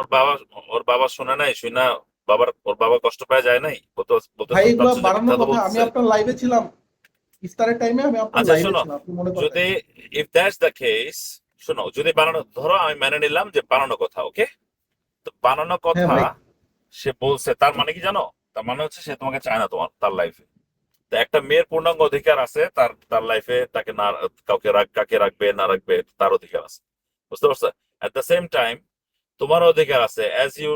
ওর বাবা ওর বাবা শুনে নাই বাবার ওর বাবা কষ্ট পায় যায় নাই? ও তো আমি আপনার লাইভে ছিলাম। ইফতারের টাইমে আমি আপনার আচ্ছা, লাইভে ছিলাম যদি ইফ দ্যাটস দ্য কেস শোনো যদি বানানো ধরো আমি মেনে নিলাম যে বানানো কথা ওকে তো বানানো কথা সে বলছে তার মানে কি জানো? তার মানে হচ্ছে সে তোমাকে চায় না তোমার তার লাইফে তো একটা মেয়ের পূর্ণাঙ্গ অধিকার আছে তার তার লাইফে তাকে না কাউকে রাখ- কাকে রাখবে না রাখবে তার অধিকার আছে। বুঝতে পারছ? এট দ্য সেম টাইম তোমার অধিকার আছে as you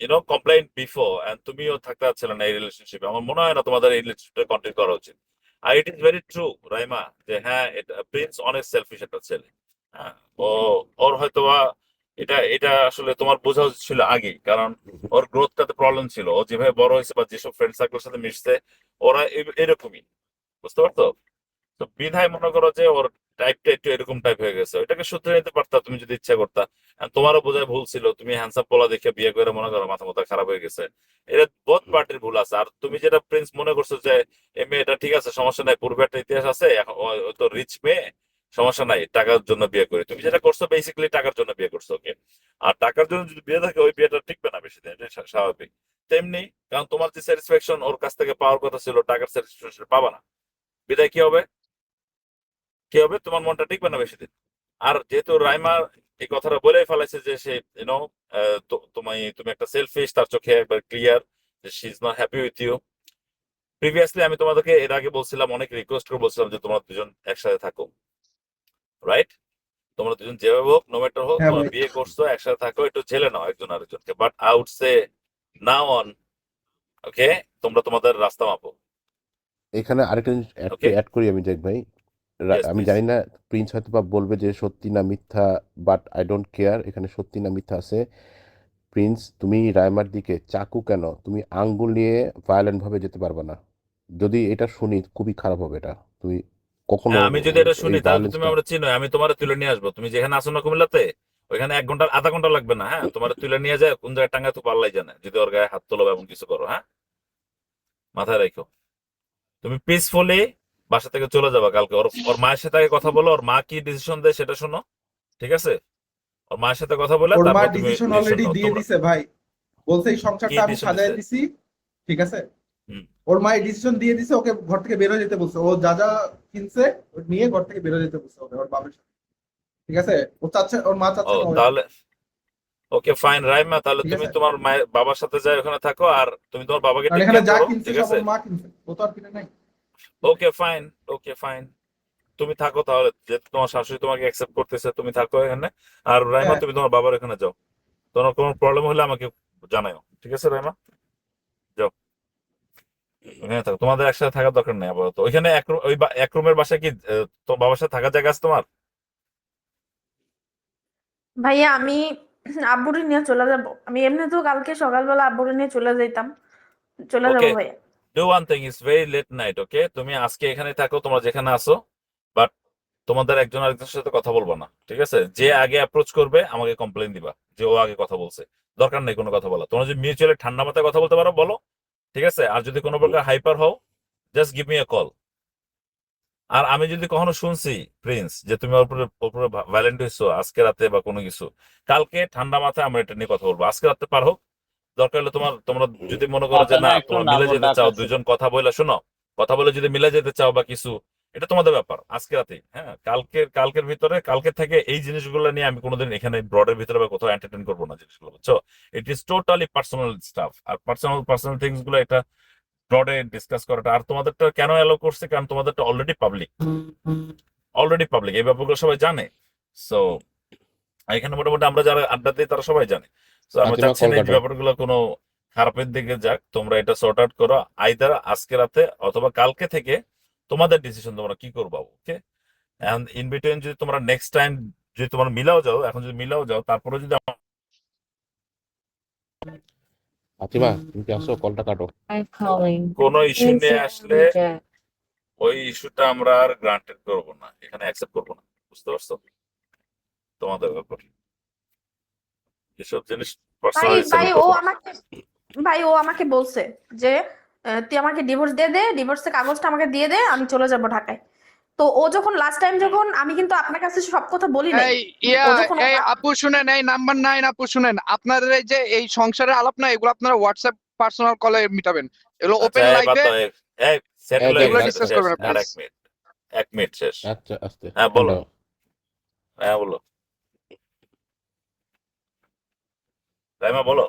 you know complain before and তুমিও থাকতে পারছিলে না এই রিলেশনশিপে আমার মনে হয় না তোমাদের এই রিলেশনশিপটা কন্টিনিউ করা উচিত। আর it is very true Raima যে হ্যাঁ প্রিন্স অনেক সেলফিশ একটা ছেলে। হ্যাঁ ও ওর হয়তো এটা এটা আসলে তোমার বোঝা উচিত ছিল আগেই কারণ ওর গ্রোথটাতে প্রবলেম ছিল। ও যেভাবে বড় হয়েছে বা যেসব ফ্রেন্ড সার্কেলের সাথে মিশছে ওরা এরকমই। বুঝতে পারতো তো বিধায় মনে করো যে ওর টাইপটা একটু এরকম টাইপ হয়ে গেছে। ওইটাকে শুধরে নিতে পারতা তুমি যদি ইচ্ছা করতা। তোমারও বোঝায় ভুল ছিল তুমি হ্যান্ডসাম পোলা দেখে বিয়ে করে মনে করো মাথা মাথা খারাপ হয়ে গেছে। এটা বোধ পার্টির ভুল আছে। আর তুমি যেটা প্রিন্স মনে করছ যে এই মেয়েটা ঠিক আছে সমস্যা নাই পূর্বে একটা ইতিহাস আছে তো রিচ মেয়ে সমস্যা নাই টাকার জন্য বিয়ে করে। তুমি যেটা করছ বেসিক্যালি টাকার জন্য বিয়ে করছ ওকে আর টাকার জন্য যদি বিয়ে থাকে ওই বিয়েটা টিকবে না বেশি দিন এটা স্বাভাবিক। তেমনি কারণ তোমার যে স্যাটিসফ্যাকশন ওর কাছ থেকে পাওয়ার কথা ছিল টাকার স্যাটিসফ্যাকশন পাবা না। বিদায় কি হবে? কি হবে? তোমার মনটা টিকবে না বেশি দিন। আর যেহেতু রাইমা এই কথাটা বলে ফেলাইছে যে সে ইউনো তোমায় তুমি একটা সেলফিশ তার চোখে একবার ক্লিয়ার যে she is not happy with you previously আমি তোমাদেরকে এর আগে বলছিলাম অনেক রিকোয়েস্ট করে বলছিলাম যে তোমরা দুজন একসাথে থাকো। রাইট তোমরা দুজন যেভাবে হোক নো ম্যাটার হোক হ্যাঁ তোমরা বিয়ে করছ একসাথে থাকো একটু ঝেলে নাও একজন আরেকজনকে। বাট আউট সে নাও অন ওকে তোমরা তোমাদের রাস্তা মাপো। এখানে আরেকটা অ্যাড করি আমি দেখ ভাই। আমি. জানি না প্রিন্স হয়তো বা বলবে যে সত্যি না মিথ্যা বাট আই ডোন্ট কেয়ার এখানে সত্যি না মিথ্যা আছে। প্রিন্স তুমি রায়মার দিকে চাকু কেন? তুমি আঙ্গুল নিয়ে ভায়োলেন্ট ভাবে যেতে পারবে না। যদি এটা শুনি খুবই খারাপ হবে এটা। তুমি কখনো হ্যাঁ, আমি যদি এটা শুনি তাহলে তুমি আমরা চিনো আমি তোমার তুলে নিয়ে আসব। তুমি যেখানে আসো না কুমিল্লাতে ওইখানে এক ঘণ্টা আধা ঘণ্টা লাগবে না হ্যাঁ? তোমার তুলে নিয়ে যায় কোন জায়গায় টাঙ্গা তো পাল্লাই জানে যদি ওর গায়ে হাত তোলো এমন কিছু করো হ্যাঁ? মাথায় রেখো। তুমি পিসফুলি বাসা থেকে চলে যাবা কালকে। ওর ওর মায়ের সাথে আগে কথা বলো ওর মা কি ডিসিশন দেয় সেটা শোনো ঠিক আছে? ওর মায়ের সাথে কথা বলে ওর মা ডিসিশন অলরেডি দিয়ে দিছে ভাই। বলছে এই সংসারটা আমি সাজায় দিছি? ঠিক আছে? ওর মা ডিসিশন দিয়ে দিছে ওকে ঘর থেকে বেরো যেতে বলছে। ও যা যা কিনছে ও নিয়ে ঘর থেকে বেরো যেতে বলছে ওকে ওর বাবার সাথে। ঠিক আছে? ও চাচ্ছে ওর মা চাচ্ছে ও- তাহলে ওকে ফাইন রাইমা তাহলে তুমি তোমার মায়ের বাবার সাথে যাই ওখানে থাকো আর তুমি তোমার বাবাকে যা কিনছে ঠিক আছে? মা কিনছে। ও তো আর কিনে নাই। ওকে ফাইন ওকে ফাইন তুমি থাকো তাহলে যেহেতু তোমার শাশুড়ি তোমাকে অ্যাকসেপ্ট করতেছে তুমি থাকো এখানে। আর রাইমা হ্যাঁ। তুমি তোমার বাবার এখানে যাও। তোমার কোনো প্রবলেম হলে আমাকে জানাও ঠিক আছে রাইমা? যাও। এখানে থাকো। তোমাদের একসাথে থাকার দরকার নেই আপাতত। ওইখানে এক ওই এক রুমের বাসায় কি তোমার বাবার সাথে থাকার জায়গা আছে তোমার? ভাইয়া আমি আব্বুরে নিয়ে চলে যাব। আমি এমনি তো কালকে সকালবেলা আব্বুরে নিয়ে চলে যাইতাম। চলে যাব ভাইয়া। Do one thing is very late night okay তুমি আজকে এখানে থাকো, তোমরা যেখানে আসো বাট তোমাদের একজন আরেকজনের সাথে কথা বলব না, ঠিক আছে? যে আগে অ্যাপ্রোচ করবে, আমাকে কমপ্লেন দিবা, যে ও আগে কথা বলছে। দরকার নেই কোনো কথা বলা তোমরা যদি মিউচুয়ালি ঠান্ডা মাথায় কথা বলতে পারো, বলো, ঠিক আছে? আর যদি কোনো প্রকার হাইপার হও just give me a call আর আমি যদি কখনো শুনছি প্রিন্স যে তুমি ওর উপরে উপরে ভ্যালেন্ট হইছো, আজকে রাতে বা কোনো কিছু, কালকে ঠান্ডা মাথায় আমরা এটা নিয়ে কথা বলব। আজকে রাতে পার হোক দরকার হলে তোমার তোমরা যদি মনে করো যে না তোমরা মিলে যেতে চাও দুজন কথা বলে শোনো কথা বলে যদি মিলে যেতে চাও বা কিছু এটা তোমাদের ব্যাপার আজকে রাতেই হ্যাঁ? কালকের কালকের ভিতরে কালকে থেকে এই জিনিসগুলো নিয়ে আমি কোনোদিন এখানে ব্রডের ভিতরে বা কোথাও এন্টারটেন করব না জিনিসগুলো বুঝছ? It is totally personal stuff R personal personal থিংসগুলো এটা ব্রডে ডিসকাস করাটা আর তোমাদেরটা কেন অ্যালো করছে? কারণ তোমাদেরটা অলরেডি পাবলিক অলরেডি পাবলিক এই ব্যাপারগুলো সবাই জানে সো এখানে মোটামুটি আমরা যারা আড্ডা দিই তারা সবাই জানে। তো আমরা চাচ্ছি না এই ব্যাপারগুলো কোনো খারাপের দিকে যাক তোমরা এটা সর্ট আউট করো। আইদার আজকে রাতে অথবা কালকে থেকে তোমাদের ডিসিশন তোমরা কি করবা ওকে এন্ড ইন বিটুইন যদি তোমরা নেক্সট টাইম যদি তোমরা মিলাও যাও এখন যদি মিলাও যাও তারপরে যদি আমার- ফাতিমা তুমি আসো? কলটা কাটো। কোনো ইস্যু নিয়ে আসলে ওই ইস্যুটা আমরা আর গ্রান্টেড করব না এখানে অ্যাকসেপ্ট করব না বুঝতে পারছ? তোমাদের ব্যাপার এসব জিনিস ভাই পার্সোনালি ভাই ও আমাকে ভাই ও আমাকে বলছে যে তুই আমাকে ডিভোর্স দিয়ে দে ডিভোর্সের কাগজটা আমাকে দিয়ে দে আমি চলে যাব ঢাকায়। তো ও যখন লাস্ট টাইম যখন আমি কিন্তু আপনার কাছে সব কথা বলি নাই। এই ইয়া ও যখন এই আপু শুনেন এই নাম্বার নাইন আপু শুনেন। আপনাদের এই যে এই সংসারের আলাপ না এগুলো আপনারা হোয়াটসঅ্যাপ পার্সোনাল কলে মিটাবেন। এগুলো আচ্ছা, ওপেন লাইভে হয়ে। করবেন আর এক মিনিট এক মিনিট শেষ। আচ্ছা আস্তে। হ্যাঁ, বলো। হ্যাঁ বলো। রাইমা বলো।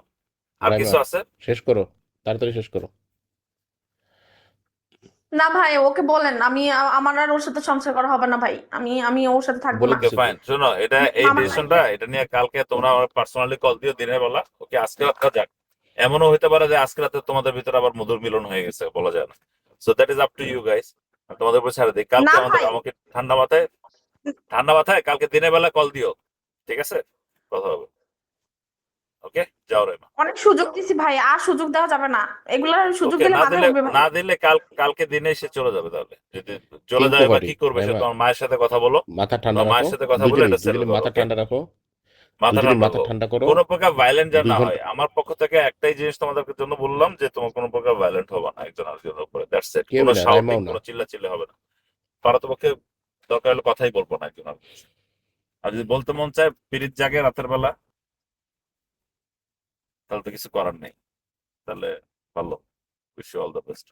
আর কিছু আছে? শেষ করো তাড়াতাড়ি শেষ করো। না ভাই ওকে বলেন আমি আমার আর ওর সাথে সংসার করা হবে না ভাই। আমি আমি ওর সাথে থাকব না। ওকে ফাইন শোনো এটা এই ডিসিশনটা এটা নিয়ে কালকে তোমরা পার্সোনালি কল দিও দিনের বেলা। ওকে আজকে রাতটা যাক। এমনও হতে পারে যে আজকে রাতে তোমাদের ভিতরে আবার মধুর মিলন হয়ে গেছে বলা যায় না। So that is up to you guys তোমাদের উপর ছেড়ে দিই। কালকে আমাদের আমাকে ঠান্ডা মাথায় ঠান্ডা মাথায় কালকে দিনের বেলা কল দিও। ঠিক আছে? কথা হবে। ওকে? যাও অনেক সুযোগ দিছি ভাই আর সুযোগ দেওয়া যাবে না। এগুলার সুযোগ দিলে না মাথা দিলে ঘুরবে না দিলে কাল কালকে দিনে সে চলে যাবে তাহলে। যদি চলে কিন্তু যায় বা কি করবে সে তোমার মায়ের সাথে কথা বলো। মাথা ঠান্ডা মায়ের সাথে কথা বলে এটা মাথা ঠান্ডা রাখো মাথা ঠান্ডা মাথা করো। ঠান্ডা করো। কোনো প্রকার ভায়োলেন্ট যেন না হয়। আমার পক্ষ থেকে একটাই জিনিস তোমাদেরকে জন্য বললাম যে তোমার কোনো প্রকার ভায়োলেন্ট হবে না একজন আরেকজনের উপরে। দ্যাটস ইট কোনো শাউটিং কোনো চিল্লা চিল্লি হবে না। পারতপক্ষে দরকার হলে কথাই বলব না একজন আর যদি বলতে মন চায় পিরিত জাগে রাতের বেলা। তাহলে তো কিছু করার নেই। তাহলে ভালো। Wish all the best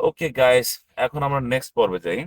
okay guys এখন আমরা নেক্সট পর্বে যাই।